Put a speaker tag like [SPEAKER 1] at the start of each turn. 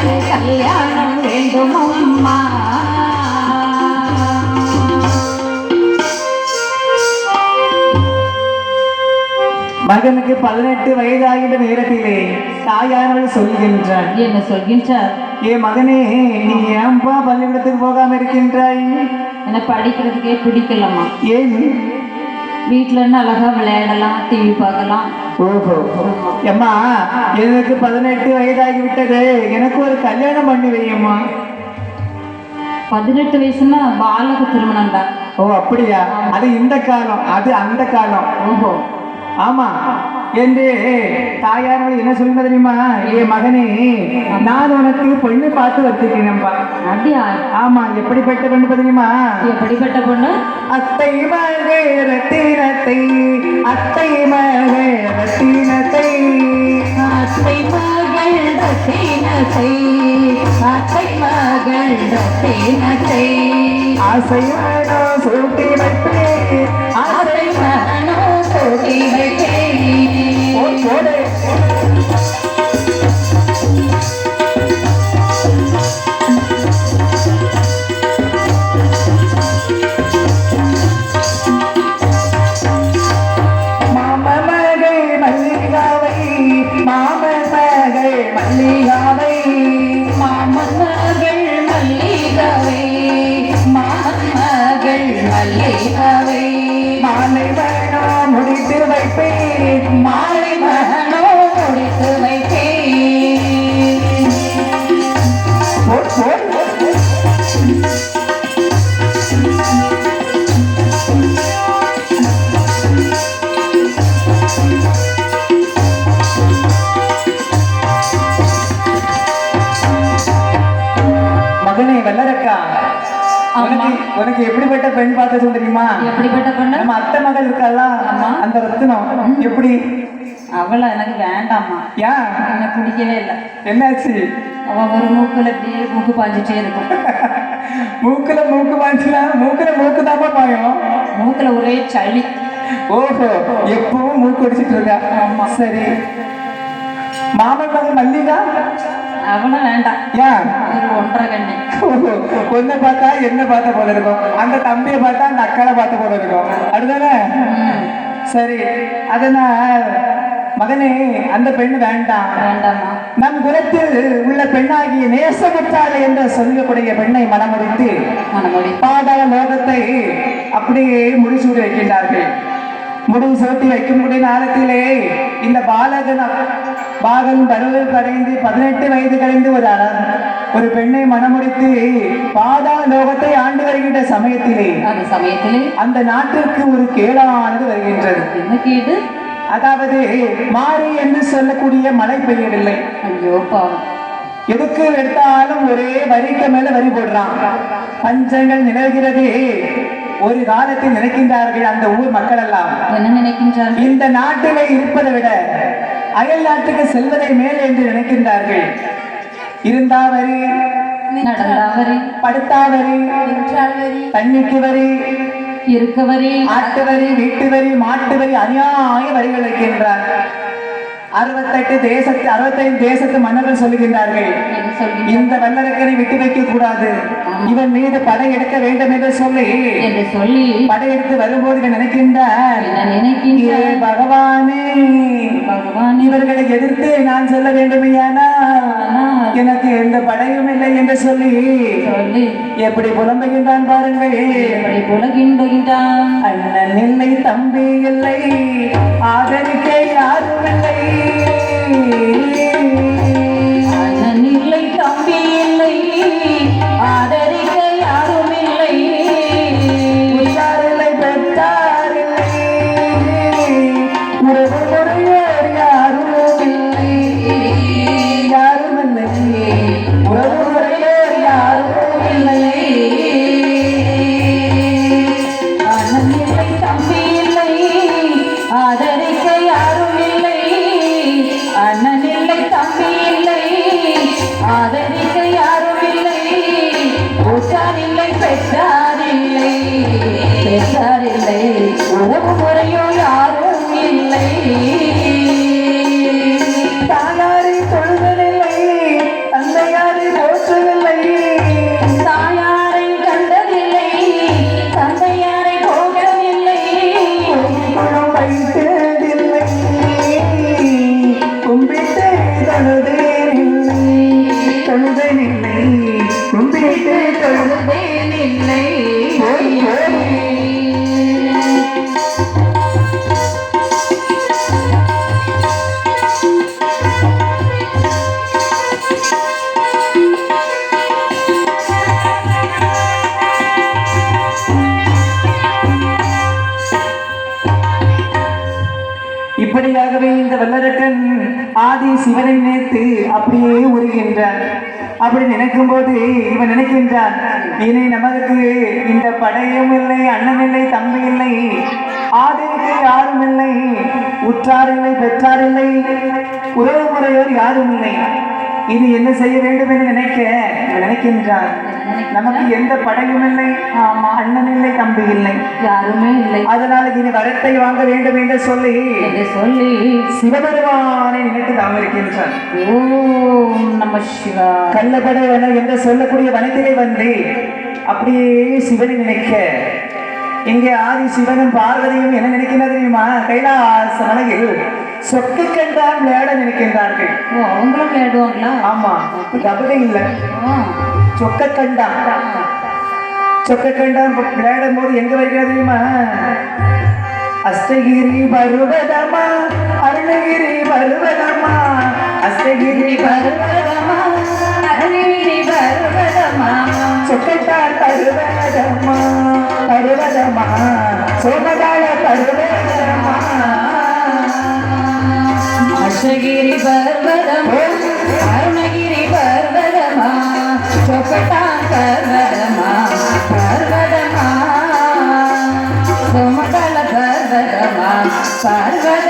[SPEAKER 1] எனக்கு கல்யாணம் வேண்டும் அம்மா.
[SPEAKER 2] மகனுக்கு பதினெட்டு வயதாகின்ற நேரத்திலே தாயானவள் சொல்கின்றாள்.
[SPEAKER 1] என்ன சொல்கின்றார்?
[SPEAKER 2] ஏ மகனே நீ ஏன்பா பள்ளிக்கூடத்துக்கு போகாம இருக்கின்றாய்?
[SPEAKER 1] எனக்கு படிக்கிறதுக்கே பிடிக்கலம்மா.
[SPEAKER 2] ஏன்?
[SPEAKER 1] வீட்டில் இருந்து அழகா விளையாடலாம் டிவி பார்க்கலாம்.
[SPEAKER 2] அம்மா எனக்கு பதினெட்டு வயதாகி விட்டது எனக்கு ஒரு கல்யாணம் பண்ணி வையம்மா.
[SPEAKER 1] பதினெட்டு வயசுனா பாலக திருமணம் தான்
[SPEAKER 2] ஓ அப்படியா? அது இந்த காலம். அது அந்த காலம்.
[SPEAKER 1] ஓஹோ.
[SPEAKER 2] ஆமா. என்று தாயானவள் என்ன சொல்லுங்க தெரியுமா? ஏ மகனே நான் உனக்கு பொண்ணு பார்த்து வச்சிருக்கேனப்பா
[SPEAKER 1] அப்படியா?
[SPEAKER 2] ஆமா எப்படிப்பட்ட பொண்ணு தெரியுமா?
[SPEAKER 1] எப்படிப்பட்ட பொண்ணு?
[SPEAKER 2] அத்தை மகே ரத்தினத்தை அத்தை மகே ரத்தினத்தை
[SPEAKER 1] அத்தை மகள் ரத்தினத்தை அத்தை மகள் ரத்தினத்தை
[SPEAKER 2] ஆசையானோ சூட்டி வைப்பேன்.
[SPEAKER 1] அத்தை மகனோ
[SPEAKER 2] மல்லிகவை. மாலை வேணா முடித்து வைப்பேன். உனக்கு எப்படிப்பட்ட பெண் பார்த்து தெரியுமா?
[SPEAKER 1] எப்படிப்பட்ட பொண்ணு?
[SPEAKER 2] நம்ம அத்தை மகள் இருக்காளா? அந்த ரத்தினம். எப்படி?
[SPEAKER 1] அவளை எனக்கு வேண்டாம்மா.
[SPEAKER 2] ஏன்?
[SPEAKER 1] எனக்கு பிடிக்கவே இல்லை.
[SPEAKER 2] என்னாச்சு?
[SPEAKER 1] அவ ஒரு மூக்குல அப்படியே மூக்கு பாஞ்சிட்டே இருக்கும்.
[SPEAKER 2] மூக்குல மூக்கு பாய்ச்சல மூக்குல மூக்கு தாப்பா பாயும்.
[SPEAKER 1] மூக்குல ஒரே சளி.
[SPEAKER 2] ஓஹோ எப்பவும் மூக்கு அடிச்சிட்டு இருக்கா? ஆமா. சரி. மாமன் மகன் மல்லிகா?
[SPEAKER 1] அவளும் வேண்டாம்.
[SPEAKER 2] ஏன்?
[SPEAKER 1] ஒரு ஒன்றரை கண்ணு.
[SPEAKER 2] உன்னை பார்த்தா என்ன பார்த்த போல இருக்கும். அந்த தம்பியை பார்த்தா அந்த அக்காவை பார்த்த போல இருக்கும். அதுதானே சரி அதனால் மகனே அந்த பெண் வேண்டாம். நம் குலத்தில் உள்ள பெண்ணாகிய நேசமுற்றாள் என்று சொல்லக்கூடிய பெண்ணை மனமுடித்து பாதாள லோகத்தை அப்படியே முடிசூடி வைக்கின்றார்கள். முடி சூட்டி வைக்கக்கூடிய நேரத்திலே இந்த பாலகன் பாகன் பருவம் கடைந்து பதினெட்டு வயது கடைந்து ஒரு ஒரு பெண்ணை மனமுடித்து பாதாள லோகத்தை ஆண்டு வருகின்ற சமயத்திலே
[SPEAKER 1] அந்த சமயத்திலே
[SPEAKER 2] அந்த நாட்டிற்கு ஒரு கேடானது வருகின்றது.
[SPEAKER 1] என்ன கேடு?
[SPEAKER 2] அதாவது மாறி என்று சொல்லக்கூடிய மழை பெய்யவில்லை.
[SPEAKER 1] ஐயோ பாவம்.
[SPEAKER 2] எதுக்கு எடுத்தாலும் ஒரே வரிக்கு மேல வரி போடுறான். பஞ்சங்கள் நிலவுகிறது ஒரு காலத்தில் நினைக்கின்றார்கள் அந்த ஊர் மக்கள் எல்லாம்
[SPEAKER 1] என்ன நினைக்கின்றார்கள்?
[SPEAKER 2] இந்த நாட்டிலே இருப்பதை விட அயல் நாட்டுக்கு செல்வதை மேல் என்று நினைக்கின்றார்கள். இருந்தா வரி
[SPEAKER 1] நடந்தா வரி
[SPEAKER 2] படுத்தா வரி தண்ணிக்கு வரி
[SPEAKER 1] இருக்க வரி
[SPEAKER 2] ஆட்டு வரி வீட்டு வரி மாட்டு வரி அநியாய வரிகள் வைக்கின்றார் அறுபத்தெட்டு தேசத்து அறுபத்தைந்து தேசத்து மன்னர்கள் சொல்லுகின்றார்கள். இந்த வல்லரக்கரை விட்டு வைக்க கூடாது. இவன் மீது படை எடுக்க வேண்டும் என்று சொல்லி
[SPEAKER 1] சொல்லி
[SPEAKER 2] படையெடுத்து வரும்போது இவன் நினைக்கின்றான்
[SPEAKER 1] என்ன
[SPEAKER 2] ஏ
[SPEAKER 1] நினைக்கின்ற
[SPEAKER 2] பகவானே
[SPEAKER 1] பகவான்.
[SPEAKER 2] இவர்களை எதிர்த்து நான் செல்ல வேண்டுமையானால் எனக்கு எந்த படையும் இல்லை என்று சொல்லி
[SPEAKER 1] சொல்லி
[SPEAKER 2] எப்படி புலம்புகின்றான் பாருங்கள்.
[SPEAKER 1] எப்படி புலகின்றான்?
[SPEAKER 2] அண்ணன் இல்லை தம்பி இல்லை. ஆதரிக்க யாரும் இல்லை பெற்றார் இல்லை
[SPEAKER 1] முறையும்
[SPEAKER 2] இப்படியாகவே இந்த வல்லரக்கன் ஆதி சிவனை நினைத்து அப்படியே உருகின்றான். அப்படி நினைக்கும் போது இவன் நினைக்கின்றான் இனி நமக்கு இந்த படையும் இல்லை அண்ணன் இல்லை தம்பி இல்லை ஆதிக்கு யாரும் இல்லை உற்றார் இல்லை பெற்றார் இல்லை உறவு முறையோர் யாரும் இல்லை. இது என்ன செய்ய வேண்டும் என்று நினைக்க இவன் நினைக்கின்றான் நமக்கு எந்த படையும் இல்லை.
[SPEAKER 1] ஆமா.
[SPEAKER 2] அண்ணன் இல்லை தம்பி இல்லை.
[SPEAKER 1] யாருமே இல்லை.
[SPEAKER 2] அதனால இனி வரத்தை வாங்க வேண்டும் என்று சொல்லி
[SPEAKER 1] சொல்லி
[SPEAKER 2] சிவபெருமானை நினைத்து நாம் இருக்கின்றான்
[SPEAKER 1] ஓம் நம சிவா.
[SPEAKER 2] கள்ளப்படவன என்று சொல்லக்கூடிய வனத்திலே வந்து அப்படியே சிவனை நினைக்க. இங்கே ஆதி சிவனும் பார்வதியும் என்ன நினைக்கின்றது தெரியுமா? கைலாச மலையில் சொக்கு கண்டான் விளையாட நினைக்கின்றார்கள்.
[SPEAKER 1] ஓ அவங்களும் விளையாடுவாங்களா
[SPEAKER 2] ஆமா கபடி இல்லை. சொக்க கண்டான் சொக்க கண்டான் விளையாடும் போது எங்க வருகிறது தெரியுமா? அஷ்டகிரி பருவதமா அருணகிரி பருவதமா அஷ்டகிரி
[SPEAKER 1] பர்வதமா, அருவிரி பர்வதமா,
[SPEAKER 2] சொக்கட்டால் பருவதமா பருவதமா சோமகால பருவதமா.
[SPEAKER 1] அசகிரி பர்வதமா அருணகிரி பர்வதமா சொக்கட்டான் பர்வதமா பர்வதமா சோமகல பர்வதமா பர்வதமா